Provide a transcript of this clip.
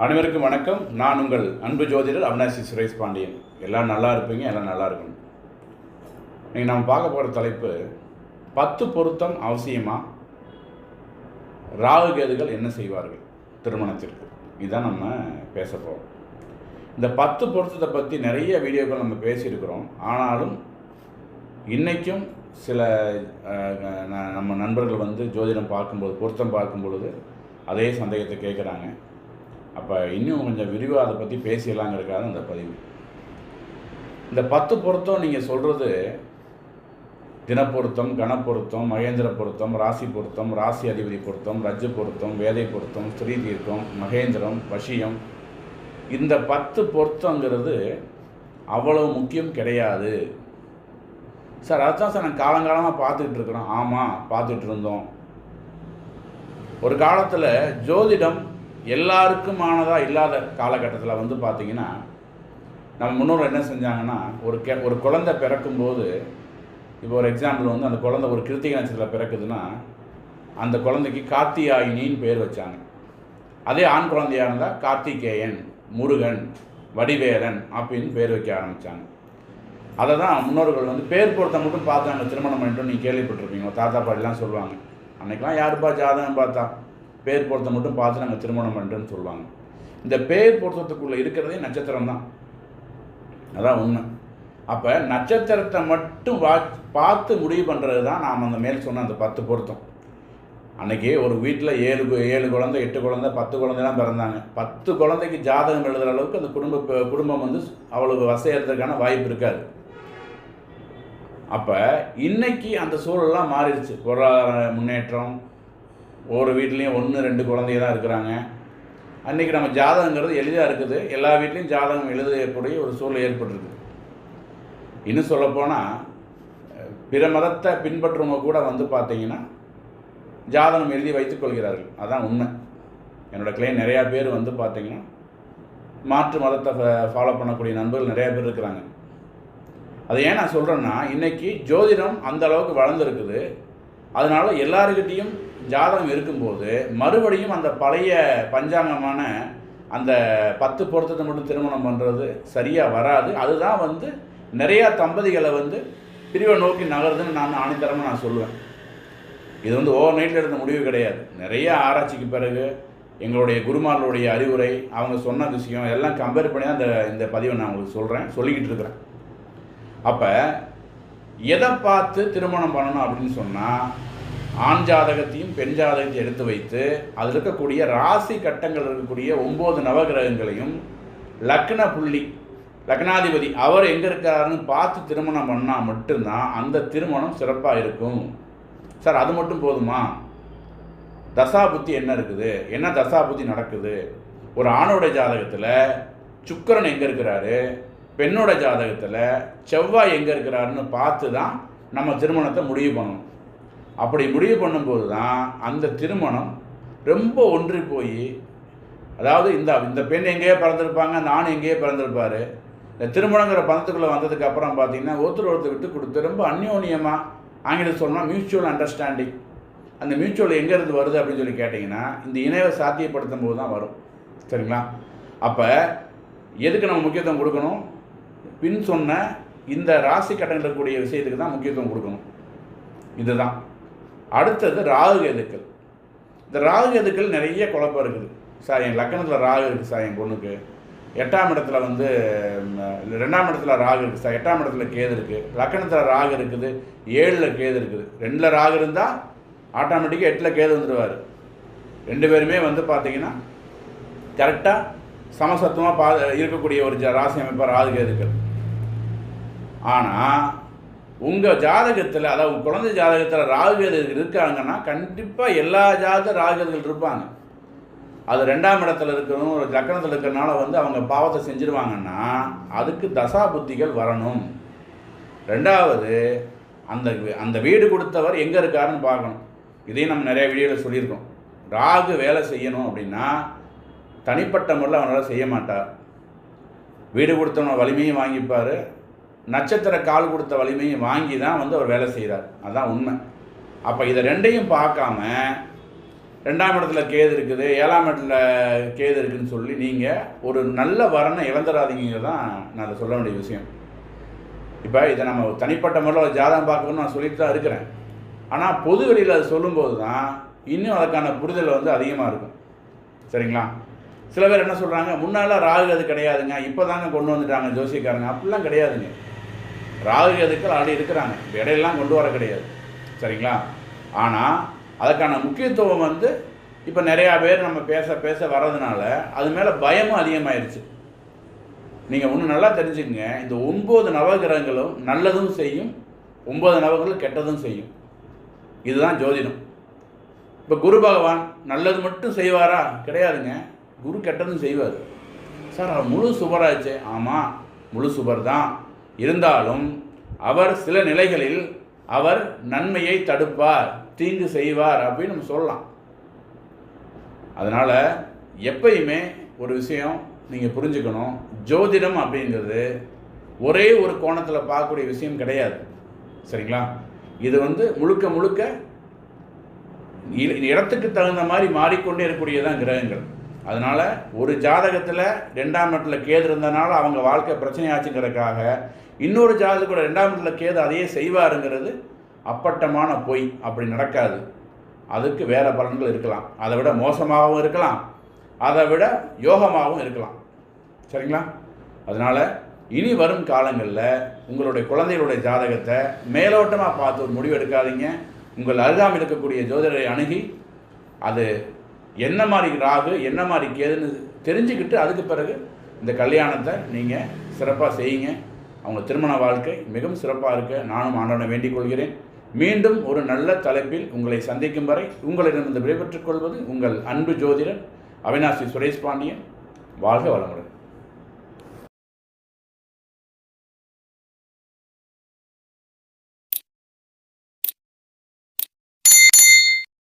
அனைவருக்கும் வணக்கம். நான் உங்கள் அன்பு ஜோதிடர் அவினாசி சுரேஷ் பாண்டியன். எல்லாம் நல்லா இருப்பீங்க எல்லாம் நல்லா இருக்கும் இன்னைக்கு நம்ம பார்க்க போகிற தலைப்பு பத்து பொருத்தம் அவசியமா? ராகு கேதுகள் என்ன செய்வார்கள்? திருமணத்திற்கு. இதுதான் நம்ம பேச போகிறோம் இந்த பத்து பொருத்தத்தை பற்றி நிறைய வீடியோக்கள் நம்ம பேசியிருக்கிறோம். ஆனாலும் இன்றைக்கும் சில ந- நம்ம நண்பர்கள் வந்து ஜோதிடம் பார்க்கும்போது பொருத்தம் பார்க்கும் பொழுது அதே சந்தேகத்தை கேட்குறாங்க. அப்போ இன்னும் கொஞ்சம் விரிவாக அதை பற்றி பேசிடலாங்கிறதுக்காக அந்த பதிவு. இந்த பத்து பொருத்தம் நீங்கள் சொல்கிறது தினப்பொருத்தம் கணப்பொருத்தம் மகேந்திர பொருத்தம் ராசி பொருத்தம் ராசி அதிபதி பொருத்தம் ரஜ்ஜு பொருத்தம் வேதை பொருத்தம் ஸ்ரீ தீர்க்கம் மகேந்திரம் வசியம். இந்த பத்து பொருத்தங்கிறது அவ்வளோ முக்கியம் கிடையாது. சார் அதுதான் சார் நாங்கள் காலங்காலமாக பார்த்துக்கிட்டு இருக்கிறோம். ஆமாம் பார்த்துட்டு இருந்தோம். ஒரு காலத்தில் ஜோதிடம் எல்லாருக்குமானதாக இல்லாத காலகட்டத்தில் வந்து பார்த்தீங்கன்னா நம்ம முன்னோர் என்ன செஞ்சாங்கன்னா ஒரு கெ ஒரு குழந்தை பிறக்கும்போது இப்போ ஒரு எக்ஸாம்பிள் வந்து அந்த குழந்தை ஒரு கிருத்திகை நட்சத்திரத்தில் பிறக்குதுன்னா அந்த குழந்தைக்கு கார்த்தியாயினின்னு பேர் வச்சாங்க. அதே ஆண் குழந்தையாக இருந்தால் கார்த்திகேயன் முருகன் வடிவேலன் அப்படின்னு பேர் வைக்க ஆரம்பித்தாங்க அதை தான் முன்னோர்கள் வந்து பேர் பொருத்தம் மட்டும் பார்த்தாங்க திருமணம் பண்ணிட்டு நீங்கள் கேள்விப்பட்டிருப்பீங்க. தாத்தா பாட்டிலாம் சொல்லுவாங்க அன்னைக்கெல்லாம் யாருப்பா ஜாதகம் பார்த்தா? பேர் பொருத்தம் மட்டும் பார்த்து நாங்கள் திருமணம் பண்ணிட்டோன்னு சொல்லுவாங்க. இந்த பேர் பொருத்தத்துக்குள்ளே இருக்கிறதே நட்சத்திரம் தான். அதான் உண்மை. அப்போ நட்சத்திரத்தை மட்டும் வா பார்த்து முடிவு பண்ணுறது தான் நாம் அந்த மேல் சொன்ன அந்த பத்து பொருத்தம். அன்றைக்கி ஒரு வீட்டில் ஏழு ஏழு குழந்தை எட்டு குழந்தை பத்து குழந்தைலாம் பிறந்தாங்க. பத்து குழந்தைக்கு ஜாதகம் எழுதுகிற அளவுக்கு அந்த குடும்ப குடும்பம் வந்து அவ்வளவு வசையறதுக்கான வாய்ப்பு இருக்காது. அப்போ இன்னைக்கு அந்த சூழல்லாம் மாறிடுச்சு. பொருளாதார முன்னேற்றம் ஒவ்வொரு வீட்லேயும் ஒன்று ரெண்டு குழந்தைய தான் இருக்கிறாங்க. அன்றைக்கி நம்ம ஜாதகங்கிறது எளிதாக இருக்குது. எல்லா வீட்லேயும் ஜாதகம் எழுதக்கூடிய ஒரு சூழல் ஏற்பட்டிருக்கு. இன்னும் சொல்லப்போனால் பிற மதத்தை பின்பற்றுறவங்க கூட வந்து பார்த்தீங்கன்னா ஜாதகம் எழுதி வைத்துக் கொள்கிறார்கள். அதான் உண்மை. என்னோடய கிளைன் நிறையா பேர் வந்து பார்த்தீங்கன்னா மாற்று மதத்தை ஃபாலோ பண்ணக்கூடிய நண்பர்கள் நிறையா பேர் இருக்கிறாங்க. அதை ஏன் நான் சொல்கிறேன்னா இன்றைக்கி ஜோதிடம் அந்த அளவுக்கு வளர்ந்துருக்குது. அதனால எல்லாருக்கிட்டேயும் ஜாதகம் இருக்கும்போது மறுபடியும் அந்த பழைய பஞ்சாங்கமான அந்த பத்து பொருத்தத்தை மட்டும் திருமணம் பண்ணுறது சரியாக வராது. அதுதான் வந்து நிறையா தம்பதிகளை வந்து பிரிவை நோக்கி நகருதுன்னு நான் ஆணித்தரமாக நான் சொல்லுவேன். இது வந்து ஓவர் நைட்டில் எடுத்த முடிவு கிடையாது. நிறைய ஆராய்ச்சிக்கு பிறகு எங்களுடைய குருமார்களுடைய அறிவுரை அவங்க சொன்ன விஷயம் எல்லாம் கம்பேர் பண்ணி தான் இந்த பதிவை நான் உங்களுக்கு சொல்கிறேன் சொல்லிக்கிட்டு இருக்கிறேன். அப்போ எதை பார்த்து திருமணம் பண்ணணும் அப்படின்னு சொன்னால் ஆண் ஜாதகத்தையும் பெண் ஜாதகத்தையும் எடுத்து வைத்து அதில் இருக்கக்கூடிய ராசி கட்டங்கள் இருக்கக்கூடிய ஒம்பது நவகிரகங்களையும் லக்ன புள்ளி லக்னாதிபதி அவர் எங்கே இருக்காருன்னு பார்த்து திருமணம் பண்ணால் மட்டும்தான் அந்த திருமணம் சிறப்பாக இருக்கும். சார் அது மட்டும் போதுமா? தசா புத்தி என்ன இருக்குது? என்ன தசா புத்தி நடக்குது? ஒரு ஆணோட ஜாதகத்தில் சுக்கிரன் எங்கே இருக்கிறாரு? பெண்ணோட ஜாதகத்தில் செவ்வாய் எங்கே இருக்கிறாருன்னு பார்த்து தான் நம்ம திருமணத்தை முடிவு பண்ணணும். அப்படி முடிவு பண்ணும்போது தான் அந்த திருமணம் ரொம்ப ஒன்றி போய் அதாவது இந்த இந்த பெண் எங்கேயோ பிறந்திருப்பாங்க நான் எங்கேயோ பிறந்திருப்பார். இந்த திருமணங்கிற பணத்துக்குள்ளே வந்ததுக்கு அப்புறம் பார்த்தீங்கன்னா ஒருத்தர் ஒருத்தர் விட்டு கொடுத்து ரொம்ப அந்யோன்யமாக ஆங்கிலம் சொல்லணும் மியூச்சுவல் அண்டர்ஸ்டாண்டிங் அந்த மியூச்சுவல் எங்கேருந்து வருது அப்படின்னு சொல்லி கேட்டிங்கன்னா இந்த இணைவை சாத்தியப்படுத்தும் போது தான் வரும். சரிங்களா? அப்போ எதுக்கு நம்ம முக்கியத்துவம் கொடுக்கணும்? பின் சொன்ன இந்த ராசி கட்டங்கள் இருக்கக்கூடிய விஷயத்துக்கு தான் முக்கியத்துவம் கொடுக்கணும். இதுதான். அடுத்தது ராகு கேதுக்கள் இந்த ராகு கேதுக்கள் நிறைய குழப்பம் இருக்குது. சார் என் லக்கணத்தில் ராகு இருக்குது சார் என் பொண்ணுக்கு. எட்டாம் இடத்துல வந்து ரெண்டாம் இடத்துல ராகு இருக்குது சார் எட்டாம் இடத்துல கேது இருக்குது லக்கணத்தில் ராகு இருக்குது. ஏழில் கேது இருக்குது. ரெண்டில் ராகு இருந்தால் ஆட்டோமேட்டிக்காக எட்டில் கேது வந்துடுவார் ரெண்டு பேருமே வந்து பார்த்தீங்கன்னா கரெக்டாக சமசத்துவமாக பா இருக்கக்கூடிய ஒரு ராசி அமைப்பாக ராகு கேதுக்கள். ஆனால் உங்கள் ஜாதகத்தில் அதாவது குழந்தை ஜாதகத்தில் ராகுகேதுகள் இருக்காங்கன்னா கண்டிப்பாக எல்லா ஜாதக ராகுகேதுகள் இருப்பாங்க. அது ரெண்டாம் இடத்துல இருக்கணும் ஒரு லக்கணத்தில் இருக்கிறனால வந்து அவங்க பாவத்தை செஞ்சுருவாங்கன்னா அதுக்கு தசா புத்திகள் வரணும். ரெண்டாவது அந்த அந்த வீடு கொடுத்தவர் எங்கே இருக்காருன்னு பார்க்கணும். இதையும் நம்ம நிறைய வீடியோவில் சொல்லியிருக்கோம். ராகு வேலை செய்யணும் அப்படின்னா தனிப்பட்ட முறையில் அவனால் செய்ய மாட்டார். வீடு கொடுத்தவன வலிமையும் வாங்கிப்பார். நட்சத்திர கால் கொடுத்த வலிமையும் வாங்கி தான் வந்து அவர் வேலை செய்கிறார் அதுதான் உண்மை. அப்போ இதை ரெண்டையும் பார்க்காம ரெண்டாம் இடத்துல கேது இருக்குது ஏழாம் இடத்துல கேது இருக்குதுன்னு சொல்லி நீங்கள் ஒரு நல்ல வரனை இழந்துடாதீங்க தான் நான் சொல்ல வேண்டிய விஷயம். இப்போ இதை நம்ம தனிப்பட்ட முறையில் ஒரு ஜாதகம் பார்க்கணும்னு நான் சொல்லிட்டு தான் இருக்கிறேன். ஆனால் பொது வெளியில் அது சொல்லும்போது தான் இன்னும் அதுக்கான புரிதல் வந்து அதிகமாக இருக்கும். சரிங்களா? சில பேர் என்ன சொல்கிறாங்க முன்னாலாம் ராகு அது கிடையாதுங்க இப்போ தாங்க கொண்டு வந்துட்டாங்க ஜோசியக்காரங்க. அப்படிலாம் கிடையாதுங்க. ராகு கேதுக்கள் ஆடி இருக்கிறாங்க. இடையெல்லாம் கொண்டு வர கிடையாது. சரிங்களா? ஆனால் அதுக்கான முக்கியத்துவம் வந்து இப்போ நிறையா பேர் நம்ம பேச பேச வர்றதுனால அது மேலே பயமும் அதிகமாயிருச்சு. நீங்கள் ஒன்று நல்லா தெரிஞ்சுக்கங்க. இந்த ஒம்பது நவகிரகங்களும் நல்லதும் செய்யும் ஒம்பது நவகிரகங்களும் கெட்டதும் செய்யும். இதுதான் ஜோதிடம். இப்போ குரு பகவான் நல்லது மட்டும் செய்வாரா? கிடையாதுங்க. குரு கெட்டதும் செய்வார். சார் முழு சுபராச்சே ஆமாம் முழு சுபர் தான் இருந்தாலும் அவர் சில நிலைகளில் அவர் நன்மையை தடுப்பார் தீங்கு செய்வார் அப்படின்னு நம்ம சொல்லலாம். அதனால் எப்பயுமே ஒரு விஷயம் நீங்கள் புரிஞ்சுக்கணும். ஜோதிடம் அப்படிங்கிறது ஒரே ஒரு கோணத்தில் பார்க்கக்கூடிய விஷயம் கிடையாது. சரிங்களா? இது வந்து முழுக்க முழுக்க இ- இடத்துக்கு தகுந்த மாதிரி மாறிக்கொண்டே இருக்கக்கூடியதான் கிரகங்கள். அதனால் ஒரு ஜாதகத்தில் ரெண்டாம் இடத்துல கேது இருந்தனால அவங்க வாழ்க்கை பிரச்சனையாச்சுங்கிறதுக்காக இன்னொரு ஜாதகத்தோட ரெண்டாம் இடத்துல கேது அதையே செய்வாருங்கிறது அப்பட்டமான பொய். அப்படி நடக்காது. அதுக்கு வேறு பலன்கள் இருக்கலாம். அதை விட மோசமாகவும் இருக்கலாம். அதை விட யோகமாகவும் இருக்கலாம். சரிங்களா? அதனால் இனி வரும் காலங்களில் உங்களுடைய குழந்தைகளுடைய ஜாதகத்தை மேலோட்டமாக பார்த்து ஒரு முடிவு எடுக்காதீங்க. உங்கள் அருகாமல் இருக்கக்கூடிய ஜோதிடரை அணுகி அது என்ன மாதிரி ராகு என்ன மாதிரி கேதுன்னு தெரிஞ்சுக்கிட்டு அதுக்கு பிறகு இந்த கல்யாணத்தை நீங்கள் சிறப்பாக செய்யுங்க. அவங்க திருமண வாழ்க்கை மிகவும் சிறப்பாக இருக்க. நானும் ஆண்டவனை வேண்டிக் கொள்கிறேன். மீண்டும் ஒரு நல்ல தலைப்பில் உங்களை சந்திக்கும் வரை உங்களிடமிருந்து விடைபெற்றுக் கொள்வது உங்கள் அன்பு ஜோதிடர் அவினாசி சுரேஷ் பாண்டியன். வாழ்க வளமுடன்.